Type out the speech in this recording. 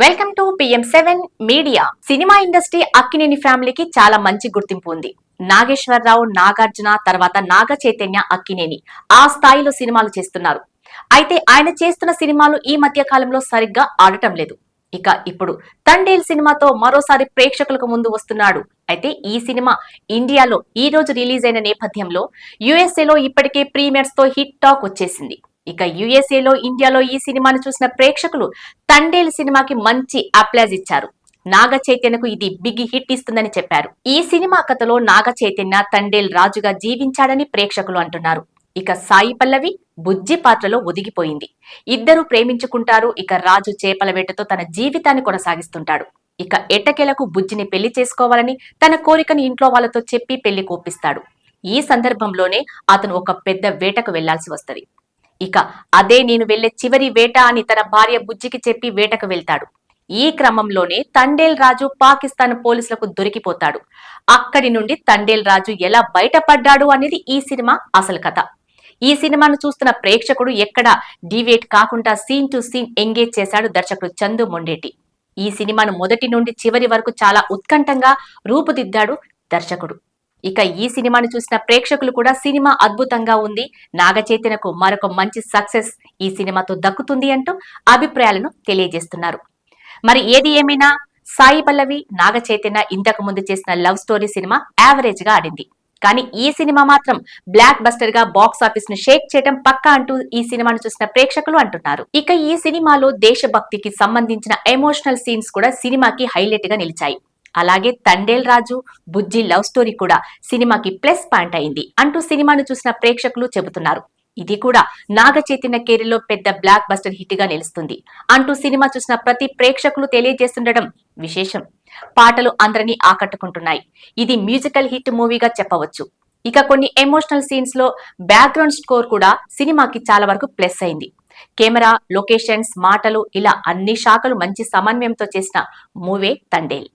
Welcome to PM seven media cinema industry Akkineni ఫ్యామిలీకి చాలా మంచి గుర్తింపు ఉంది. నాగేశ్వరరావు నాగార్జున తర్వాత నాగ చైతన్య అక్కినేని ఆ స్థాయిలో సినిమాలు చేస్తున్నారు. అయితే ఆయన చేస్తున్న సినిమాలు ఈ మధ్య కాలంలో సరిగ్గా ఆడటం లేదు. ఇక ఇప్పుడు తండేల్ సినిమాతో మరోసారి ప్రేక్షకులకు ముందు వస్తున్నాడు. అయితే ఈ సినిమా ఇండియాలో ఈ రోజు రిలీజ్ అయిన నేపథ్యంలో యుఎస్ఏలో ఇప్పటికే ప్రీమియర్స్తో హిట్ టాక్ వచ్చేసింది. ఇక యుఎస్ఏలో ఇండియాలో ఈ సినిమాను చూసిన ప్రేక్షకులు తండేల్ సినిమాకి మంచి అప్లాజ్ ఇచ్చారు. నాగ చైతన్యకు ఇది బిగ్ హిట్ ఇస్తుందని చెప్పారు. ఈ సినిమా కథలో నాగ చైతన్య తండేల్ రాజుగా జీవించాడని ప్రేక్షకులు అంటున్నారు. ఇక సాయి పల్లవి బుజ్జి పాత్రలో ఒదిగిపోయింది. ఇద్దరు ప్రేమించుకుంటారు. ఇక రాజు చేపల వేటతో తన జీవితాన్ని కొనసాగిస్తుంటాడు. ఇక ఎట్టకేలకు బుజ్జిని పెళ్ళి చేసుకోవాలని తన కోరికని ఇంట్లో వాళ్ళతో చెప్పి పెళ్ళి కోపిస్తాడు. ఈ సందర్భంలోనే అతను ఒక పెద్ద వేటకు వెళ్ళాల్సి వస్తది. ఇక అదే నేను వెళ్ళే చివరి వేట అని తన భార్య బుజ్జికి చెప్పి వేటకు వెళ్తాడు. ఈ క్రమంలోనే తండేల్ రాజు పాకిస్తాన్ పోలీసులకు దొరికిపోతాడు. అక్కడి నుండి తండేల్ రాజు ఎలా బయటపడ్డాడు అనేది ఈ సినిమా అసలు కథ. ఈ సినిమాను చూస్తున్న ప్రేక్షకుడు ఎక్కడ డివేట్ కాకుండా సీన్ టు సీన్ ఎంగేజ్ చేశాడు దర్శకుడు చందు మొండేటి. ఈ సినిమాను మొదటి నుండి చివరి వరకు చాలా ఉత్కంఠంగా రూపుదిద్దాడు దర్శకుడు. ఇక ఈ సినిమాను చూసిన ప్రేక్షకులు కూడా సినిమా అద్భుతంగా ఉంది. నాగచైతన్యకు మరొక మంచి సక్సెస్ ఈ సినిమాతో దక్కుతుంది అంటూ అభిప్రాయాలను తెలియజేస్తున్నారు. మరి ఏది ఏమైనా? సాయి పల్లవి నాగచైతన్య ఇంతకు ముందు చేసిన లవ్ స్టోరీ సినిమా యావరేజ్గా ఆడింది. కానీ ఈ సినిమా మాత్రం బ్లాక్ బస్టర్గా బాక్స్ ఆఫీస్ను షేక్ చేయడం పక్కా అంటూ ఈ సినిమాను చూసిన ప్రేక్షకులు అంటున్నారు. ఇక ఈ సినిమాలో దేశభక్తికి సంబంధించిన ఎమోషనల్ సీన్స్ కూడా సినిమాకి హైలైట్గా నిలిచాయి. అలాగే తండేల్ రాజు బుజ్జి లవ్ స్టోరీ కూడా సినిమాకి ప్లస్ పాయింట్ అయింది అంటూ సినిమాను చూసిన ప్రేక్షకులు చెబుతున్నారు. ఇది కూడా నాగ చైతన్య కెరీర్లో పెద్ద బ్లాక్ బస్టర్ హిట్గా నిలుస్తుంది అంటూ సినిమా చూసిన ప్రతి ప్రేక్షకులు తెలియజేస్తుండడం విశేషం. పాటలు అందరినీ ఆకట్టుకుంటున్నాయి. ఇది మ్యూజికల్ హిట్ మూవీగా చెప్పవచ్చు. ఇక కొన్ని ఎమోషనల్ సీన్స్లో బ్యాక్గ్రౌండ్ స్కోర్ కూడా సినిమాకి చాలా వరకు ప్లస్ అయింది. కెమెరా లొకేషన్స్ మాటలు ఇలా అన్ని శాఖలు మంచి సమన్వయంతో చేసిన మూవే తండేల్.